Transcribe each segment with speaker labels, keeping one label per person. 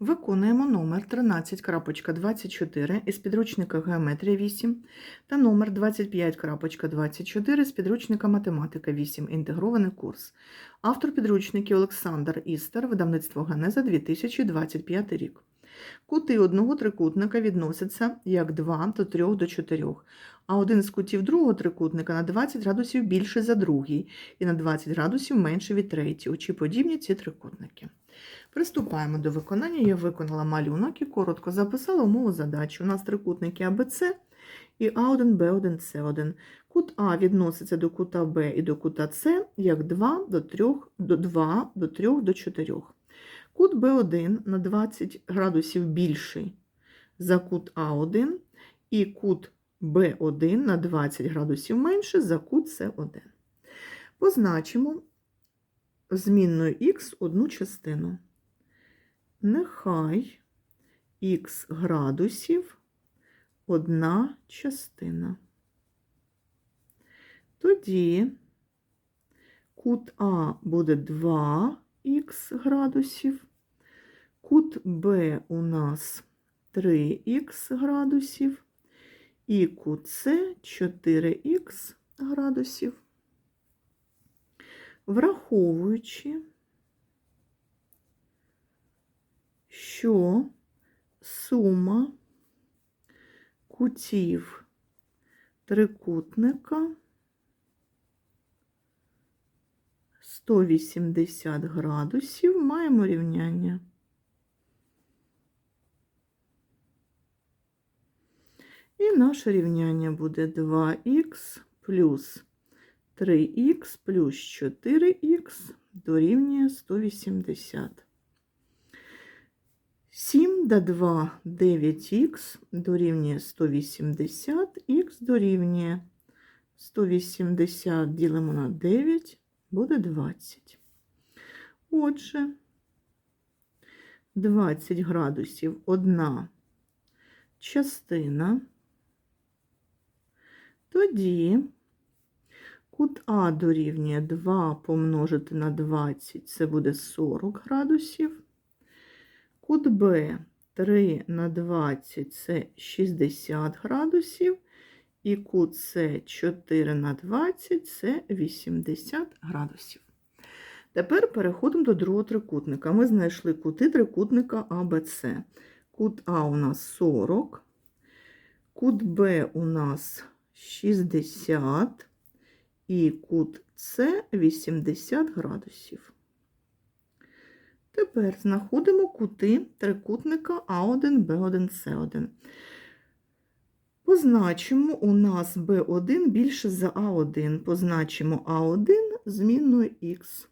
Speaker 1: Виконуємо номер 13.24 із підручника Геометрія 8 та номер 25.24 з підручника Математика 8. Інтегрований курс. Автор підручників Олександр Істер, видавництво Генеза 2025 рік. Кути одного трикутника відносяться як 2 до 3 до 4, а один з кутів другого трикутника на 20 градусів більше за другий і на 20 градусів менше від третього. Чи подібні ці трикутники? Приступаємо до виконання. Я виконала малюнок і коротко записала умову задачі. У нас трикутники АБЦ і А1, Б1, С1. Кут А відноситься до кута Б і до кута С як 2 до 3, до 2 до 3 до 4. Кут Б1 на 20 градусів більший за кут А1 і кут Б1 на 20 градусів менше за кут С1. Позначимо змінною х одну частину. Нехай х градусів одна частина. Тоді кут А буде 2х градусів, кут Б у нас 3х градусів, і кут С 4х градусів. Враховуючи, що сума кутів трикутника 180 градусів маємо рівняння. І наше рівняння буде 2х плюс 3х плюс 4х дорівнює 180. 7 до 2 9х дорівнює 180, х дорівнює 180 ділимо на 9, буде 20. Отже, 20 градусів одна частина. Тоді кут А дорівнює 2 помножити на 20, це буде 40 градусів. Кут Б 3 на 20 це 60 градусів. І кут С 4 на 20 це 80 градусів. Тепер переходимо до другого трикутника. Ми знайшли кути трикутника АБЦ. Кут А у нас 40, кут Б у нас 60 і кут С 80 градусів. Тепер знаходимо кути трикутника А1, Б1, С1. Позначимо у нас B1 більше за А1. Позначимо А1 змінною Х.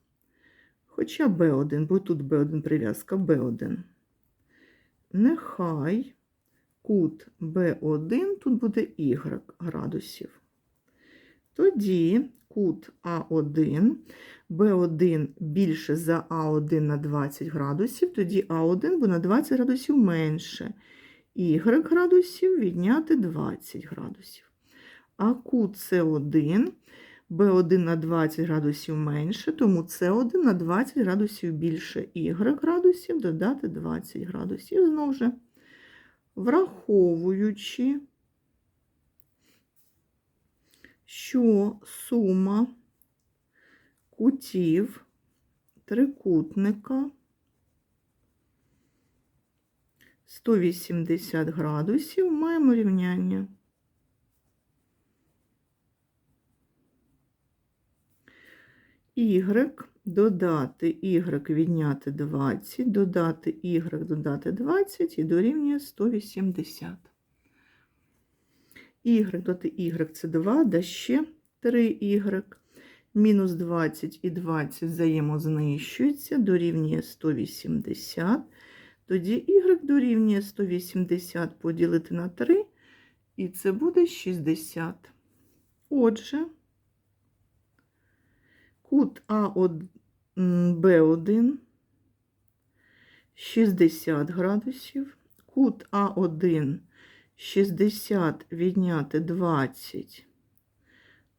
Speaker 1: Хоча B1, бо тут B1 прив'язка B1. Нехай кут B1 тут буде Y градусів. Тоді кут А1, Б1 більше за А1 на 20 градусів, тоді А1 буде на 20 градусів менше. Y градусів відняти 20 градусів. А кут С1, Б1 на 20 градусів менше, тому С1 на 20 градусів більше Y градусів додати 20 градусів. Знову ж, враховуючи, що сума кутів трикутника 180 градусів маємо рівняння. Y додати y відняти 20, додати y додати 20 і дорівнює 180. Y додати y це 2, да ще 3y. Мінус 20 і 20 взаємознищуються, дорівнює 180. Тоді y дорівнює 180 поділити на 3, і це буде 60. Отже, кут АБ1 60 градусів, кут А1 60 відняти 20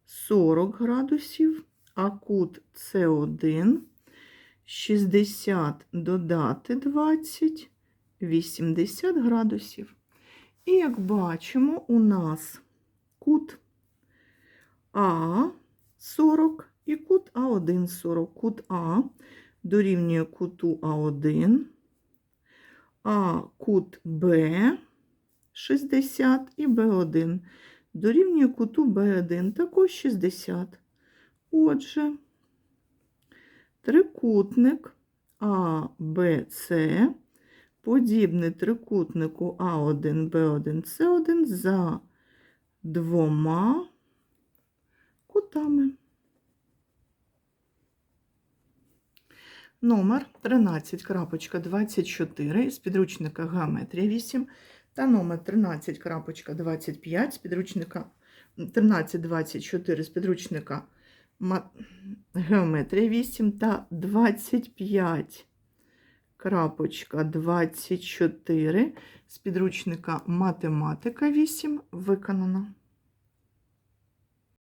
Speaker 1: 40 градусів, а кут С1 60 додати 20 80 градусів. І як бачимо, у нас кут А 40 і кут А1 40. Кут А дорівнює куту А1, а кут Б 60 і Б1 дорівнює куту Б1 також 60. Отже, трикутник АБЦ подібний трикутнику А1, Б1, С1 за двома кутами. Номер 13.24 із підручника Геометрія 8 та номер 13.25 з підручника 13.24 з підручника Геометрія 8 та 25 крапочка 24 з підручника Математика 8 виконано.